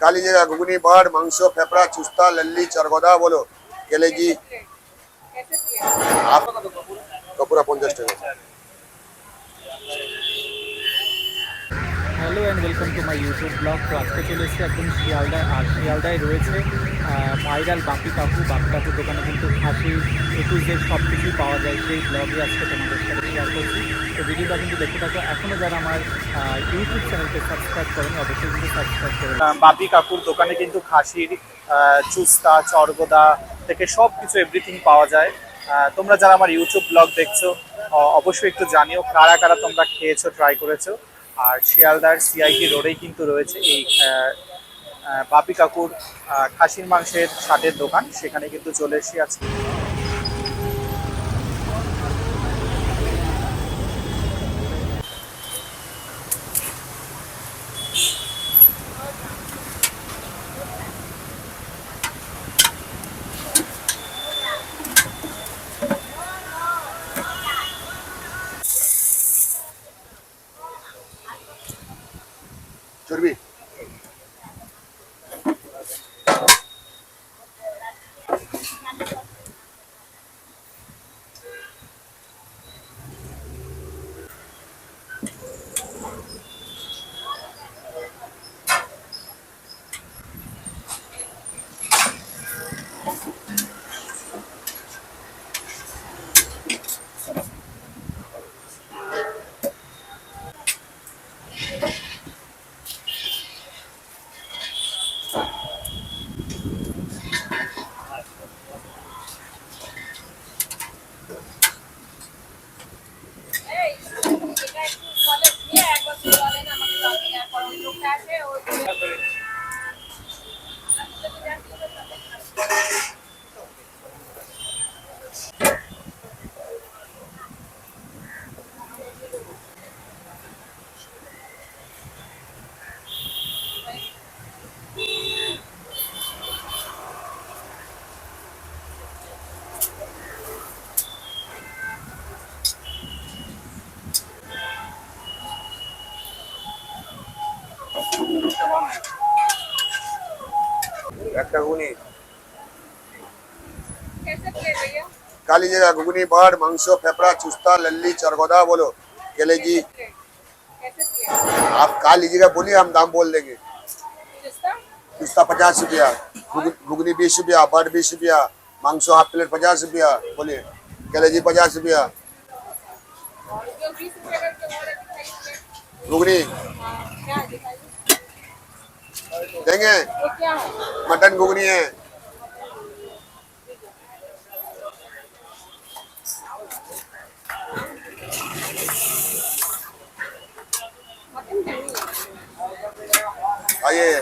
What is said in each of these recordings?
কালী জায়গা ঘুগনি, বাড়, মাংস, ফেপড়া, চুস্তা, লল্লি, চরগদা বলো। কেলেজি। কপুরা পঞ্চাশ টাকা। Hello and welcome to my YouTube blog তো আজকে চলে এসেছি একদম শিয়ালদায়। আর শিয়ালদায় রয়েছে ভাইরাল বাপি কাকু। বাপি কাকুর দোকানে কিন্তু খাসি একুশ যে সব কিছুই পাওয়া যায় সেই ব্লগে আজকে তোমাদের সাথে শেয়ার করছি। তো ভিডিওটা কিন্তু দেখতে থাকো। এখনও যারা আমার ইউটিউব চ্যানেলকে সাবস্ক্রাইব করেনি, অবশ্যই কিন্তু সাবস্ক্রাইব করে বাপি কাকুর দোকানে কিন্তু খাসির চুস্তা, চরগোদা থেকে সব কিছু এভরিথিং পাওয়া যায়। তোমরা যারা আমার ইউটিউব ব্লগ দেখছ অবশ্যই একটু জানিও কারা কারা তোমরা খেয়েছো ট্রাই করেছ। আর শিয়ালদার সিআইটি রোডেই কিন্তু রয়েছে এই বাপি কাকুর খাসির মাংসের ছাটের দোকান। সেখানে কিন্তু চলে এসে আজকে। Chorbi. Yeah. घुगनी काली जगह घुगनी बाढ़ मांस फेफड़ा चुस्ता लल्ली चरगोदा बोलो। केले जी। आप का लीजिएगा बोलिए हम दाम बोल देंगे। चुस्ता? पचास रुपया घुगनी बीस रुपया बाढ़ बीस रुपया मांसो हाफ़ प्लेट पचास रुपया बोलिए। केले जी पचास रुपया। घुगनी देंगे वो क्या है मटन घुगनी है मटन क्या नहीं है आइए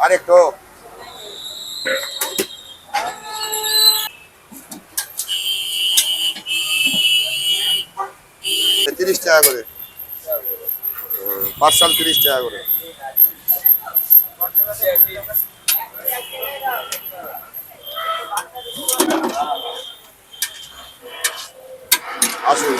अरे तो তিরিশ টাকা করে পার্সাল তিরিশ টাকা করে Az oyun.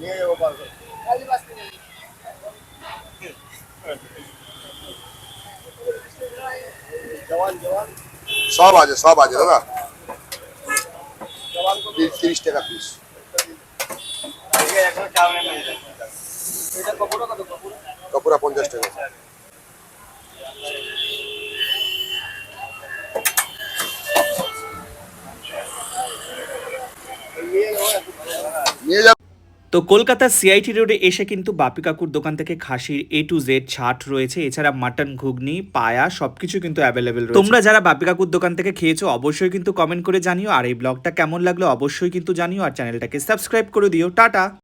Niye yok pardon? Hadi bastın. Devam devam. Sağ bacı, sağ bacı değil mi? Giriş terapisi. কপুরা পঞ্চাশ টাকা। নিয়ে যাব তো কলকাতার সিআইটি রোডে এসে কিন্তু বাপি কাকুর দোকান থেকে খাসির এ টু জেড ছাট রয়েছে এছাড়া মাটন ঘুগনি পায়া সবকিছু কিন্তু অ্যাভেলেবেল রয়েছে। তোমরা যারা বাপি কাকুর দোকান থেকে খেয়েছো অবশ্যই কিন্তু কমেন্ট করে জানিও আর এই ব্লগটা কেমন লাগল অবশ্যই কিন্তু জানিও আর চ্যানেলটাকে সাবস্ক্রাইব করে দিও। টাটা!